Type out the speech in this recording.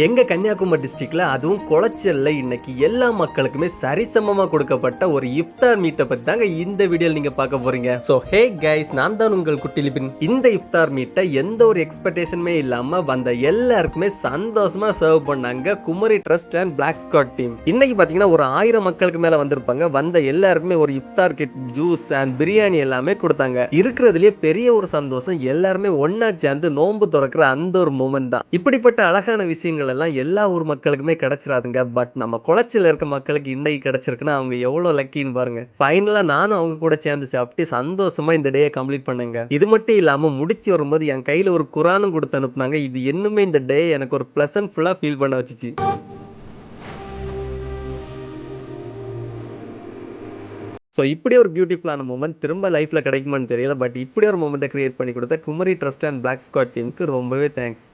எங்க கன்னியாகுமரி டிஸ்ட்ரிக்ட்ல அதுவும் குளச்சல்ல இன்னைக்கு எல்லா மக்களுக்குமே சரிசமமா கொடுக்கப்பட்ட ஒரு இஃப்தார் மீட்டை பத்தி தாங்க இந்த வீடியோல நீங்க பார்க்க போறீங்க. சோ ஹே கைஸ் நான் தான் உங்கள் குட்டிலிபின் இந்த இஃப்தார் மீட்டை எந்த ஒரு எக்ஸ்பெக்டேஷனுமே இல்லாம வந்த எல்லாருக்குமே சந்தோஷமா சர்வ் பண்ணாங்க Kumari trust and black squad team இன்னைக்கு பாத்தீங்கன்னா ஒரு ஆயிரம் மக்களுக்கு மேல வந்திருப்பாங்க. வந்த எல்லாருக்குமே ஒரு இஃப்தார் கிட் ஜூஸ் அண்ட் பிரியாணி எல்லாமே கொடுத்தாங்க. இருக்கிறதுலயே பெரிய ஒரு சந்தோஷம். எல்லாருமே ஒன்னா சேர்ந்து நோன்பு திறக்கிற அந்த ஒரு மூமெண்ட் தான். இப்படிப்பட்ட அழகான விஷயங்கள் எல்லாம் எல்லா ஊர் மக்களுக்குமே கிடைச்சிடாதுங்க பட் நம்ம குளச்சில இருக்க மக்களுக்கு இன்னைக்கு கிடைச்சிருக்குன்னா அவங்க எவ்வளவு லக்கின்னு பாருங்க. ஃபைனலா நானும் அவங்க கூட சேர்ந்து சாப்பிட்டு சந்தோஷமா இந்த டேயை கம்ப்ளீட் பண்ணுங்க. இது மட்டும் இல்லாம முடிச்சு வரும்போது என் கையில ஒரு குரானும் கொடுத்து அனுப்புனாங்க. இது இன்னுமே இந்த டே எனக்கு ஒரு பிளசன்ட் ஃபீல் பண்ண வச்சுச்சு. ஸோ இப்படி ஒரு பியூட்டிஃபுல்லான மூமெண்ட் திரும்ப லைஃப்பில் கிடைக்குமான்னு தெரியல. பட் இப்படி ஒரு மூமெண்ட்டை கிரியேட் பண்ணி கொடுத்த Kumari trust and black squad டீமுக்கு ரொம்பவே தேங்க்ஸ்